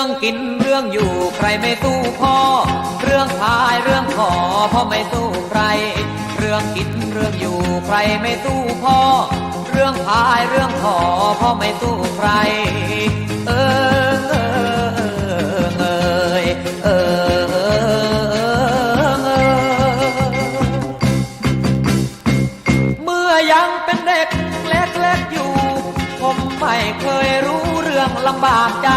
ื่องกินเรื่องอยู่ใครไม่สู้พ่อ เรื่องพายเรื่องขอพ่อไม่สู้ใคร เรื่องกินเรื่องอยู่ใครไม่สู้พ่อ เรื่องพายเรื่องขอพ่อไม่สู้ใคร เออเออเออเออเออเมื่อยังเป็นเด็กเล็กๆอยู่ผมไม่เคยรู้เรื่องลำบากใจ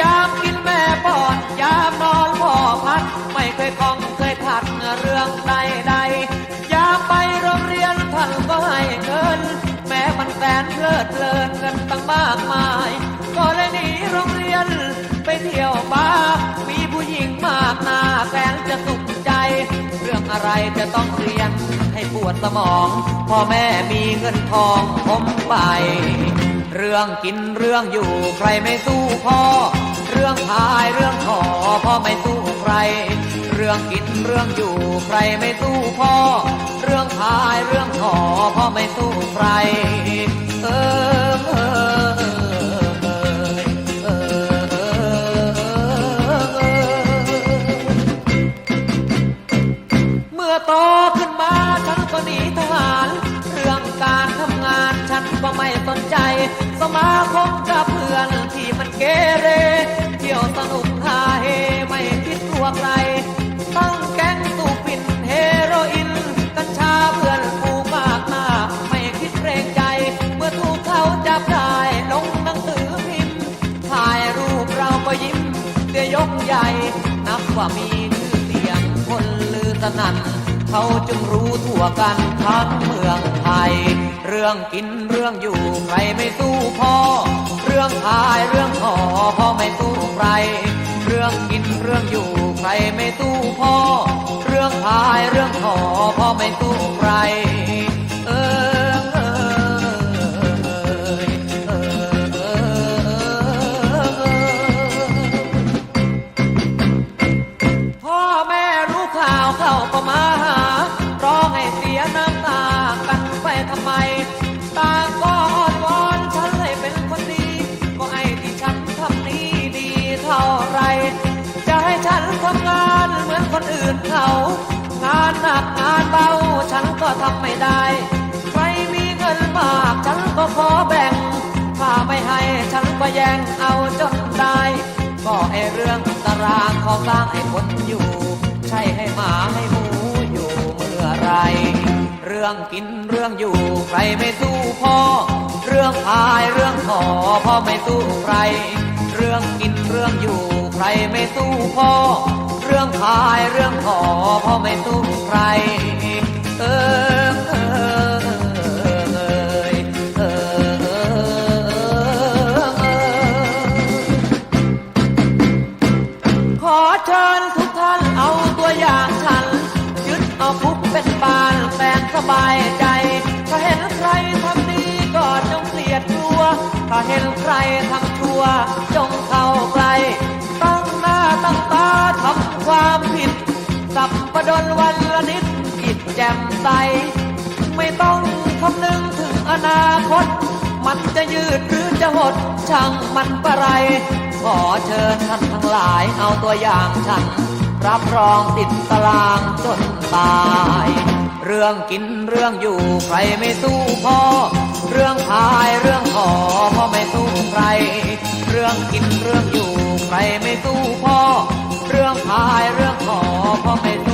ยามกินแม่ป้อนยามนอนพ่อพัด ไม่เคยคองเคยขัดเรื่องใดๆยามไปโรงเรียนท่านก็ให้เงิน แม้มันแสนเพลิดเพลินเงินตั้งมากมาย ก็เลยหนีโรงเรียนไปเที่ยวบาร์มีผู้หญิงมากหน้าแสนจะสุขใจ เรื่องอะไรจะต้องเรียนให้ปวดสมอง พ่อแม่มีเงินทองผมไปเรื่องกินเรื่องอยู่ใครไม่สู้พ่อ รื่องพายเรื่องขอพ่อไม่สู้ใคร เรื่องกินเรื่องอยู่ใครไม่สู้พ่อ เรื่องพายเรื่องขอพ่อไม่สู้ใคร เออเออเออเออเมื่อโตขึ้นมาฉันก็หนีทหาร เรื่องการทำงานฉันก็ไม่สนใจ สมาคมกับเพื่อนที่มันเกเร ที่ยวสนุกฮาเฮไม่คิดตัวใครตั้งแก๊งสูบปิ่นเฮโรอีนกัญชาเพื่อนผูมากหน้าไม่คิดเกรงใจ เมื่อถูกเขาจับได้ลงหนังสือพิมพ์ถ่ายรูปเราก็ยิ้มเสียยกใหญ่ นับว่ามีชื่อเสียงคนลือสนั่นเขาจึงรู้ทั่วกันทั้งเมืองไทย เรื่องกินเรื่องอยู่ใครไม่สู้พ่อ เรื่องทายเรื่องขอพ่อม รื่องกินเรื่องอยู่ใครไม่สู้พ่อ เรื่องพายเรื่องขอพ่อไม่สู้ใคร คนอื่นเขางานหนักงานเบาฉันก็ทำไม่ได้ ใครมีเงินมากฉันก็ขอแบ่งถ้าไม่ให้ฉันก็แย่งเอาจนได้ก็ไอเรื่องตารางของสร้างให้คนอยู่ ใช่ให้หมาให้หมูอยู่เมื่อไร เรื่องกินเรื่องอยู่ใครไม่สู้พ่อ เรื่องพายเรื่องขอพ่อไม่สู้ใคร เรื่องกินเรื่องอยู่ใครไม่สู้พ่อ เรื่องพายเรื่องขอพ่อไม่สู้ใคร เออเออเออเออเออเออขอเชิญทุกท่านเอาตัวอย่างฉันยึดเอาคุกเป็นบานแสนสบายใจ ถ้าเห็นใครทำดีก็จงเกลียดกลัว ถ้าเห็นใครทำชั่วจง มใส ไม่ต้องคำนึงถึงอนาคต มันจะยืดหรือจะหดช่างมันประไร ขอเชิญท่านทั้งหลายเอาตัวอย่างฉัน รับรองติดตารางจนตาย เรื่องกินเรื่องอยู่ใครไม่สู้พ่อ เรื่องพายเรื่องขอพ่อไม่สู้ใคร เรื่องกินเรื่องอยู่ใครไม่สู้พ่อ เรื่องพายเรื่องขอพ่อไม่